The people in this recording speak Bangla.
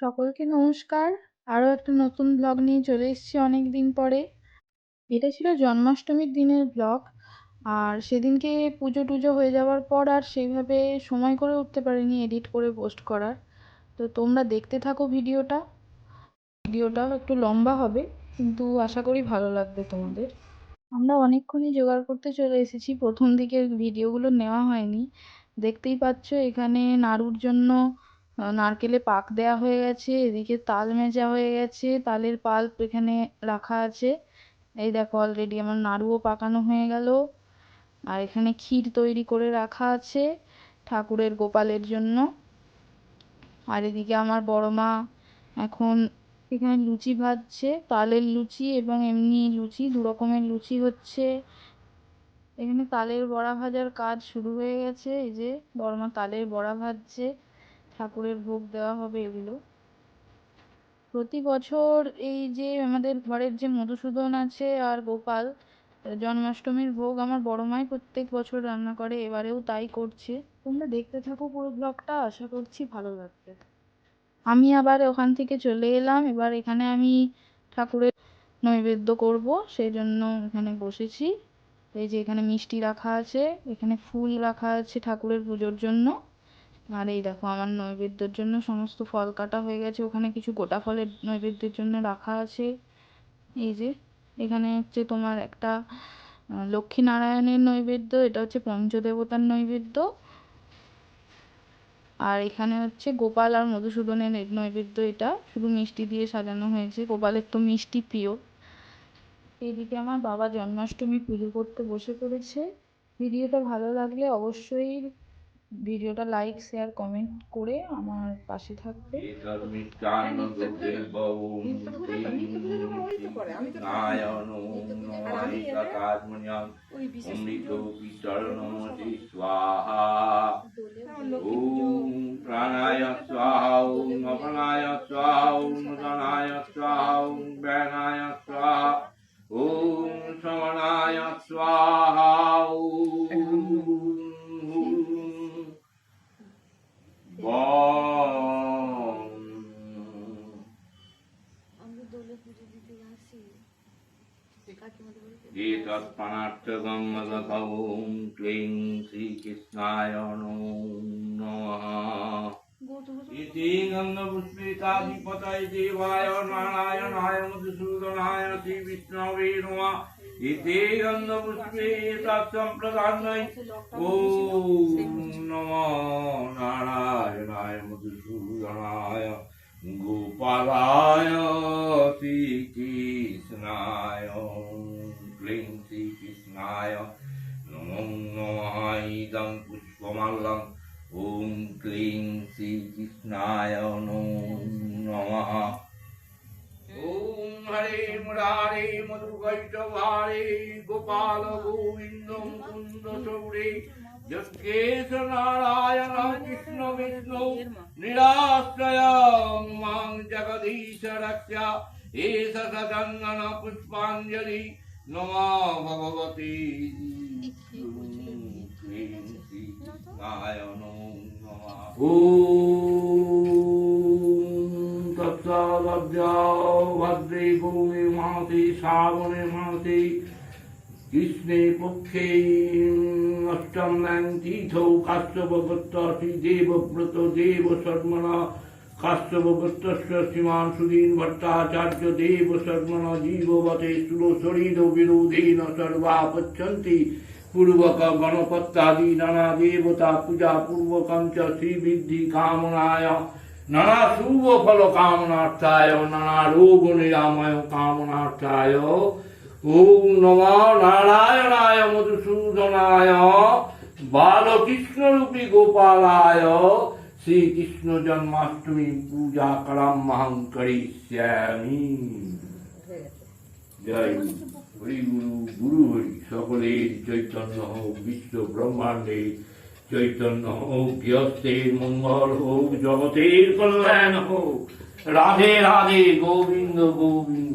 সকলকে নমস্কার। আরও একটা নতুন ব্লগ নিয়ে চলে এসেছি অনেক দিন পরে। এটা ছিল জন্মাষ্টমীর দিনের ব্লগ আর সেদিনকে পুজো টুজো হয়ে যাওয়ার পর আর সেইভাবে সময় করে উঠতে পারিনি এডিট করে পোস্ট করার। তো তোমরা দেখতে থাকো ভিডিওটা। ভিডিওটা একটু লম্বা হবে, কিন্তু আশা করি ভালো লাগবে তোমাদের। আমরা অনেকক্ষণই জোগাড় করতে চলে এসেছি। প্রথম দিকের ভিডিওগুলো নেওয়া হয়নি। দেখতেই পাচ্ছ এখানে নাড়ুর জন্য নারকেলে পাক দেওয়া হয়ে গেছে, এদিকে তাল মেজা হয়ে গেছে, তালের পাল্প এখানে রাখা আছে। এই দেখো অলরেডি আমার নাড়ুও পাকানো হয়ে গেল। আর এখানে ক্ষীর তৈরি করে রাখা আছে ঠাকুরের গোপালের জন্য। আর এদিকে আমার বড় মা এখন এখানে লুচি ভাজছে, তালের লুচি এবং এমনি লুচি, দু রকমের লুচি হচ্ছে। এখানে তালের বড়া ভাজার কাজ শুরু হয়ে গেছে, এই যে বড় মা তালের বড়া ভাজছে। ঠাকুরের ভোগ দেওয়া হবে এগুলো। প্রতি বছর এই যে আমাদের ঘরের যে মধুসূদন আছে আর গোপাল, জন্মাষ্টমীর ভোগ আমার বড় মাই প্রত্যেক বছর রান্না করে, এবারেও তাই করছে। তোমরা দেখতে থাকো পুরো ব্লগটা, আশা করছি ভালো লাগবে। আমি আবার ওখান থেকে চলে এলাম, এবার এখানে আমি ঠাকুরের নৈবেদ্য করব সেই জন্য এখানে বসেছি। এই যে এখানে মিষ্টি রাখা আছে, এখানে ফুল রাখা আছে ঠাকুরের পুজোর জন্য। আর এই দেখো, আমার নৈবেদ্যের জন্য সমস্ত ফল কাটা হয়ে গেছে। ওখানে কিছু গোটা ফলের নৈবেদ্যের জন্য রাখা আছে। এই যে, এখানে হচ্ছে তোমার একটা লক্ষ্মীনারায়ণের নৈবেদ্য, এটা হচ্ছে পঞ্চদেবতার নৈবেদ্য। আর এখানে হচ্ছে গোপাল আর মধুসূদনের নৈবেদ্য এটা। শুধু মিষ্টি দিয়ে সাজানো হয়েছে। গোপালের তো মিষ্টি প্রিয়। এইদিকে আমার বাবা জন্মাষ্টমী পুজো করতে বসে পড়েছে। ভিডিওটা ভালো লাগলে অবশ্যই ভিডিওটা লাইক শেয়ার কমেন্ট করে আমার পাশে থাকবে। স্বাহা ওম নপনায় স্বাহা ওম স্বাহা एतत्पणार्थकं मदकं क्लीं श्रीकृष्णाय नो नमः इति गन्धपुष्पिताधिपतये देवाय नारायणाय मधुसूदनाय श्रीविष्णवे नमः इति गन्धपुष्पे तत्सम्प्रदानै ॐ नमो नारायणाय मधुसूदनाय गोपालाय কৃষ্ণায় ক্লিং শ্রী কৃষ্ণায় নমং নমাইদং পুষ্পমাল্যং ওম ক্লিং শ্রী কৃষ্ণায় নমঃ ওম হরে মুরারে মধুকৈটবারে গোপাল গোবিন্দ কুন্দ সৌরে যজ্ঞেশ নারায়ণ কৃষ্ণ বিষ্ণু নিরাশ্রয় মাং জগদীশ রক্ষা एष सचन्दन पुष्पाञ्जलि नमो भगवती क्लीं श्रीकृष्णाय नमो नमः ॐ तत्सद्यां भद्रे भूमि मासि श्रावणे मासि কৃষ্ণে পক্ষে অষ্টম ন্যাং তীর্থৌ কাশ্যপগত্তী দেবব্রত দেব শর্মণা কাশ্যপগত্তস্য শ্রীমান সুদীন ভট্টাচার্য দেব শর্মণ জীববতে সুরশরীর বিরোধেন সর্বা পচ্ছন্তি পূর্বক গণপত্যাদি নানা দেবতা পূজা পূর্বকম চ শ্রীবৃদ্ধি কামনায়, নানা শুভ ফল কামনার্থায়, নানা রোগ নিরাময় কামনার্থায়। ওম নম নারায়ণায় মধুসূদনায় বালকৃষ্ণ রূপী গোপালায় শ্রীকৃষ্ণ জন্মাষ্টমী পূজা করামহং করিষ্যামি জয় হরি গুরু গুরু হরি সকলের চৈতন্য হোক, বিশ্ব ব্রহ্মাণ্ডে চৈতন্য হোক, গৃহস্থের মঙ্গল হোক, জগতের কল্যাণ হোক। রাধে রাধে, গোবিন্দ গোবিন্দ।